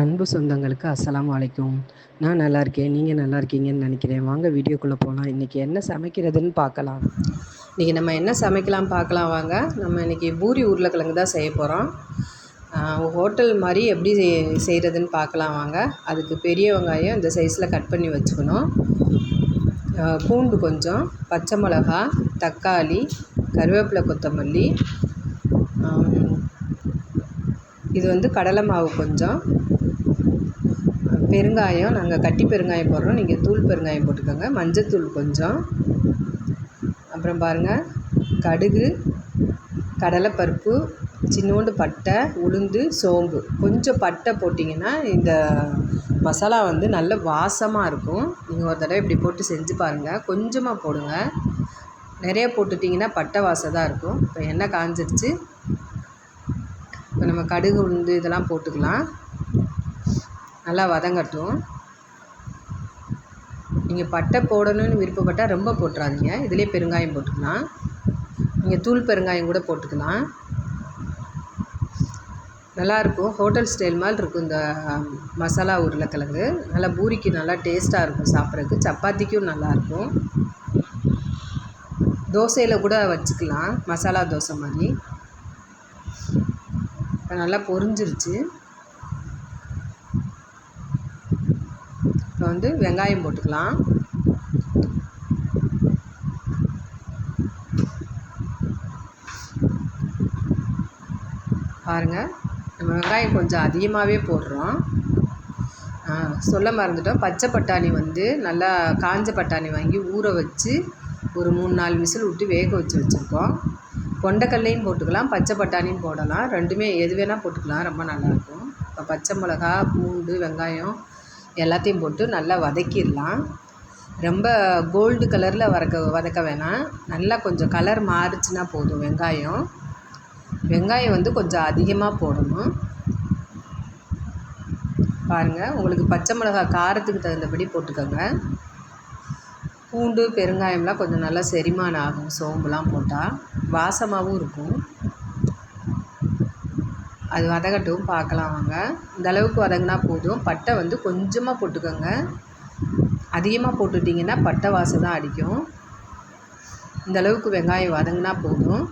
அன்பு சொந்தங்களுக்கு அஸ்லாம் அலைக்கும். நான் நல்லா இருக்கேன் நீங்கள் நல்லா இருக்கீங்கன்னு நினைக்கிறேன். வாங்க வீடியோக்குள்ளே போகலாம் இன்றைக்கி என்ன சமைக்கிறதுன்னு பார்க்கலாம். இன்றைக்கி நம்ம என்ன சமைக்கலாம் பார்க்கலாம் வாங்க. நம்ம இன்றைக்கி பூரி உருளைக்கிழங்கு தான் செய்ய போகிறோம் ஹோட்டல் மாதிரி எப்படி செய்கிறதுன்னு பார்க்கலாம் வாங்க. அதுக்கு பெரிய வெங்காயம் இந்த சைஸில் கட் பண்ணி வச்சுக்கணும். பூண்டு கொஞ்சம் பச்சை மிளகா தக்காளி கருவேப்பிலை கொத்தமல்லி. இது வந்து கடலை மாவு கொஞ்சம். பெருங்காயம் நாங்கள் கட்டி பெருங்காயம் போடுறோம். நீங்கள் தூள் பெருங்காயம் போட்டுக்கோங்க. மஞ்சத்தூள் கொஞ்சம். அப்புறம் பாருங்கள் கடுகு கடலைப்பருப்பு சின்னோண்டு பட்டை உளுந்து சோம்பு. கொஞ்சம் பட்டை போட்டிங்கன்னா இந்த மசாலா வந்து நல்ல வாசமாக இருக்கும். நீங்கள் ஒரு தடவை இப்படி போட்டு செஞ்சு பாருங்கள் கொஞ்சமாக போடுங்க. நிறைய போட்டுட்டிங்கன்னா பட்டை வாசம் தான் இருக்கும். இப்போ எண்ணெய் காஞ்சிருச்சு. இப்போ நம்ம கடுகு உளுந்து இதெல்லாம் போட்டுக்கலாம். நல்லா வதங்கட்டும் நீங்கள் பட்டை போடணும்னு விருப்பப்பட்டால் ரொம்ப போட்டுறாதீங்க. இதிலே பெருங்காயம் போட்டுக்கலாம். நீங்கள் தூள் பெருங்காயம் கூட போட்டுக்கலாம். நல்லாயிருக்கும் ஹோட்டல் ஸ்டைல் மாதிரி இருக்கும் இந்த மசாலா உருளைக்கிழங்கு. நல்லா பூரிக்கு நல்லா டேஸ்ட்டாக இருக்கும் சாப்பிட்றதுக்கு. சப்பாத்திக்கும் நல்லாயிருக்கும் தோசையில் கூட வச்சுக்கலாம். மசாலா தோசை மாதிரி. நல்லா பொரிஞ்சிருச்சு. வந்து வெங்காயம் போட்டுக்கலாம். பாருங்கள் நம்ம வெங்காயம் கொஞ்சம் அதிகமாகவே போடுறோம். சொல்ல மறந்துட்டோம். பச்சை பட்டாணி வந்து நல்லா காஞ்ச பட்டாணி வாங்கி ஊற வச்சு ஒரு மூணு நாலு விசில் விட்டு வேக வச்சு வச்சுருக்கோம். கொண்டக்கல்லையும் போட்டுக்கலாம் பச்சை பட்டாணியும் போடலாம். ரெண்டுமே எது வேணால் போட்டுக்கலாம் ரொம்ப நல்லாயிருக்கும் இப்போ பச்சை மிளகா பூண்டு வெங்காயம் எல்லாத்தையும் போட்டு நல்லா வதக்கிடலாம். ரொம்ப கோல்டு கலரில் வதக்க வதக்க வேணாம். நல்லா கொஞ்சம் கலர் மாறுச்சுன்னா போதும் வெங்காயம். வெங்காயம் வந்து கொஞ்சம் அதிகமாக போடணும். பாருங்கள் உங்களுக்கு பச்சை மிளகா காரத்துக்கு தகுந்தபடி போட்டுக்கோங்க. பூண்டு பெருங்காயம்லாம் கொஞ்சம் நல்லா செரிமானம் ஆகும் சோம்புலாம் போட்டால் வாசமாகவும் இருக்கும். அது வதங்கட்டும் பார்க்கலாம் வாங்க. இந்த அளவுக்கு வதங்கினா போதும். பட்டை வந்து கொஞ்சமாக போட்டுக்கோங்க. அதிகமாக போட்டுட்டிங்கன்னா பட்டை வாசம் தான் அடிக்கும். இந்த அளவுக்கு வெங்காயம் வதங்கினா போதும்.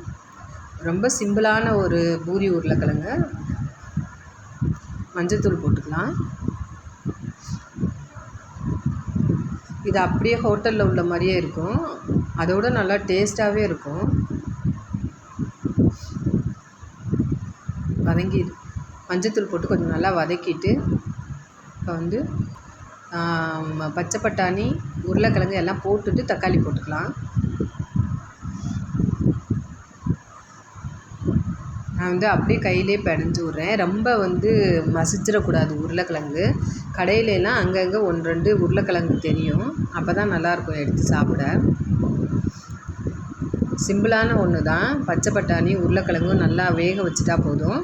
ரொம்ப சிம்பிளான ஒரு பூரி உருளைக்கிழங்கு. மஞ்சத்தூள் போட்டுக்கலாம். இது அப்படியே ஹோட்டலில் உள்ள மாதிரியே இருக்கும். அதோட நல்லா டேஸ்ட்டாகவே இருக்கும். வதங்கி மஞ்சத்தூள் போட்டு கொஞ்சம் நல்லா வதக்கிட்டு இப்போ வந்து பச்சை பட்டாணி உருளைக்கிழங்கு எல்லாம் போட்டுட்டு தக்காளி போட்டுக்கலாம். நான் வந்து அப்படியே கையிலே பிணைஞ்சு விட்றேன். ரொம்ப வந்து மசிச்சிடக்கூடாது உருளைக்கிழங்கு. கடையிலலாம் அங்கங்கே ஒன்று ரெண்டு உருளைக்கிழங்கு தெரியும். அப்போ தான் நல்லாயிருக்கும் எடுத்து சாப்பிட. சிம்பிளான ஒன்று தான். பச்சை பட்டாணி உருளைக்கிழங்கும் நல்லா வேக வச்சுட்டா போதும்.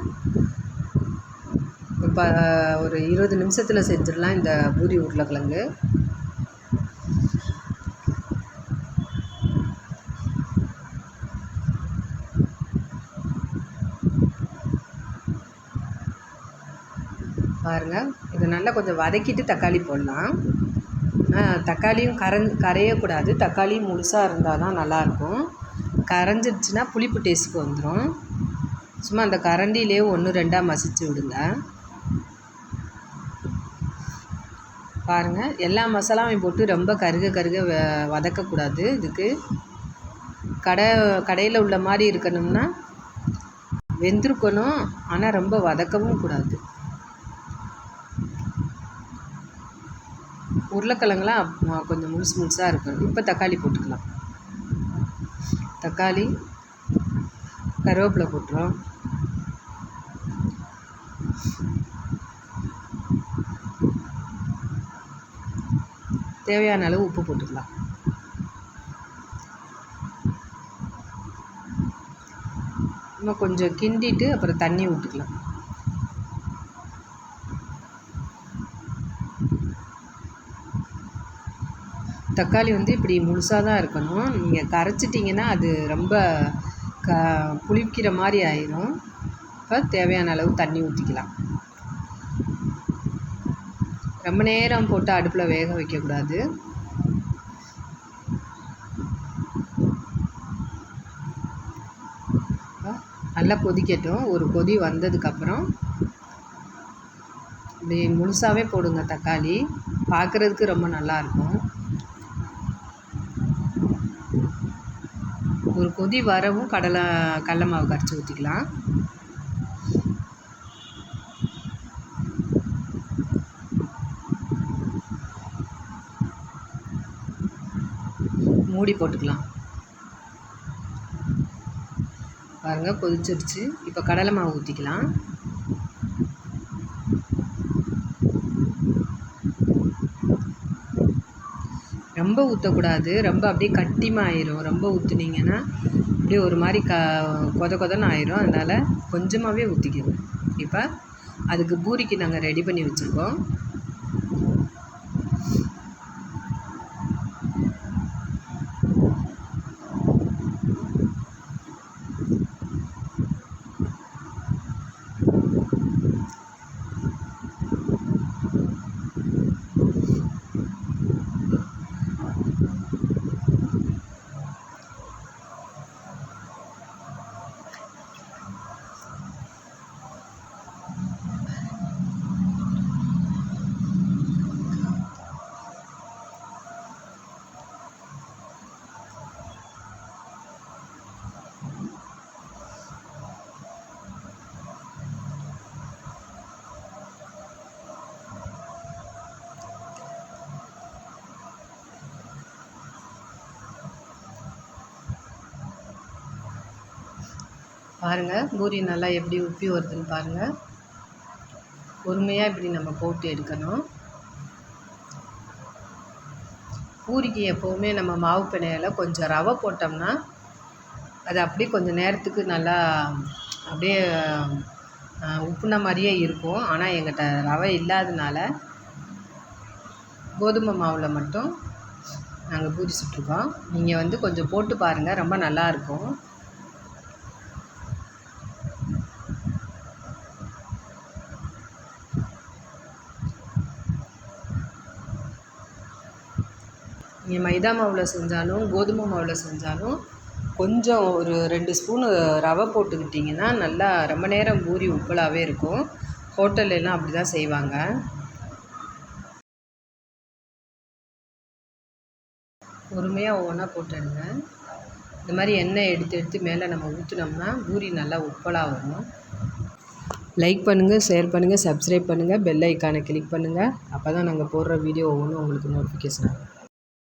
இப்போ ஒரு இருபது நிமிஷத்தில் செஞ்சிடலாம் இந்த பூரி உருளைக்கிழங்கு. பாருங்கள் இதை நல்லா கொஞ்சம் வதக்கிட்டு தக்காளி போடலாம். தக்காளியும் கரஞ் கரையக்கூடாது. தக்காளியும் முழுசாக இருந்தால் தான் நல்லாயிருக்கும். கரைஞ்சிருச்சுன்னா புளிப்பு டேஸ்ட்டுக்கு வந்துடும் சும்மா அந்த கரண்டிலே ஒன்று ரெண்டாக மசிச்சு விடுங்க. பாருங்கள் எல்லா மசாலாவையும் போட்டு ரொம்ப கருக கருக வ வதக்கக்கூடாது இதுக்கு. கடை கடையில் உள்ள மாதிரி இருக்கணும்னா வெந்திருக்கணும். ஆனால் ரொம்ப வதக்கவும் கூடாது. உருளைக்கிழங்குலாம் கொஞ்சம் முழுசு முழுசாக இருக்கணும். இப்போ தக்காளி போட்டுக்கலாம். தக்காளி கருவேப்பிலை போட்டுரும் தேவையான அளவு உப்பு போட்டுக்கலாம். இன்னும் கொஞ்சம் கிண்டிட்டு அப்புறம் தண்ணி விட்டுக்கலாம் தக்காளி வந்து இப்படி முழுசாக தான் இருக்கணும். நீங்கள் கரைச்சிட்டிங்கன்னா அது ரொம்ப க புளிக்கிற மாதிரி ஆயிரும். இப்போ தேவையான அளவு தண்ணி ஊற்றிக்கலாம் ரொம்ப நேரம் போட்டு அடுப்பில் வேக வைக்கக்கூடாது. நல்லா கொதிக்கட்டும். ஒரு கொதி வந்ததுக்கப்புறம் இப்படி முழுசாகவே போடுங்க தக்காளி. பார்க்குறதுக்கு ரொம்ப நல்லாயிருக்கும் ஒரு கொதி வரவும் கடலை கடல மாவு கரைச்சி ஊற்றிக்கலாம் மூடி போட்டுக்கலாம். பாருங்கள் கொதிச்சிருச்சு. இப்போ கடலை மாவு ஊற்றிக்கலாம் ரொம்ப ஊற்றக்கூடாது ரொம்ப அப்படியே கட்டிமாயிரும் ரொம்ப ஊற்றுனீங்கன்னா அப்படியே ஒரு மாதிரி க கொத கொதன்னு ஆயிரும். அதனால் கொஞ்சமாகவே ஊற்றிக்கணும் இப்போ அதுக்கு பூரிக்கு நாங்கள் ரெடி பண்ணி வச்சுருக்கோம். பாருங்கள் பூரி நல்லா எப்படி உப்பி வருதுன்னு பாருங்கள் பொறுமையாக இப்படி நம்ம போட்டு எடுக்கணும். பூரிக்கு எப்போவுமே நம்ம மாவு பிணையில் கொஞ்சம் ரவை போட்டோம்னா அது அப்படியே கொஞ்சம் நேரத்துக்கு நல்லா அப்படியே உப்புன மாதிரியே இருக்கும். ஆனால் எங்கிட்ட ரவை இல்லாதனால கோதுமை மாவில் மட்டும் நாங்கள் பூரி சுட்டிருக்கோம். நீங்கள் வந்து கொஞ்சம் போட்டு பாருங்கள் ரொம்ப நல்லாயிருக்கும் நீங்கள் மைதா மாவில் செஞ்சாலும் கோதுமை மாவில் செஞ்சாலும் கொஞ்சம் ஒரு ரெண்டு ஸ்பூனு ரவை போட்டுக்கிட்டிங்கன்னா நல்லா ரொம்ப நேரம் பூரி உப்பலாகவே இருக்கும். ஹோட்டல்லாம் அப்படி தான் செய்வாங்க. பொறுமையாக ஒவ்வொன்றா போட்டுடுங்க. இந்த மாதிரி எண்ணெய் எடுத்து எடுத்து மேலே நம்ம ஊற்றினோம்னா பூரி நல்லா உப்பலாக வரும். லைக் பண்ணுங்கள் ஷேர் பண்ணுங்கள் சப்ஸ்கிரைப் பண்ணுங்கள் பெல் ஐக்கானை கிளிக் பண்ணுங்கள் அப்போ தான் நாங்கள் போடுற வீடியோ ஒவ்வொன்றும் உங்களுக்கு நோட்டிஃபிகேஷன் ஆகும்.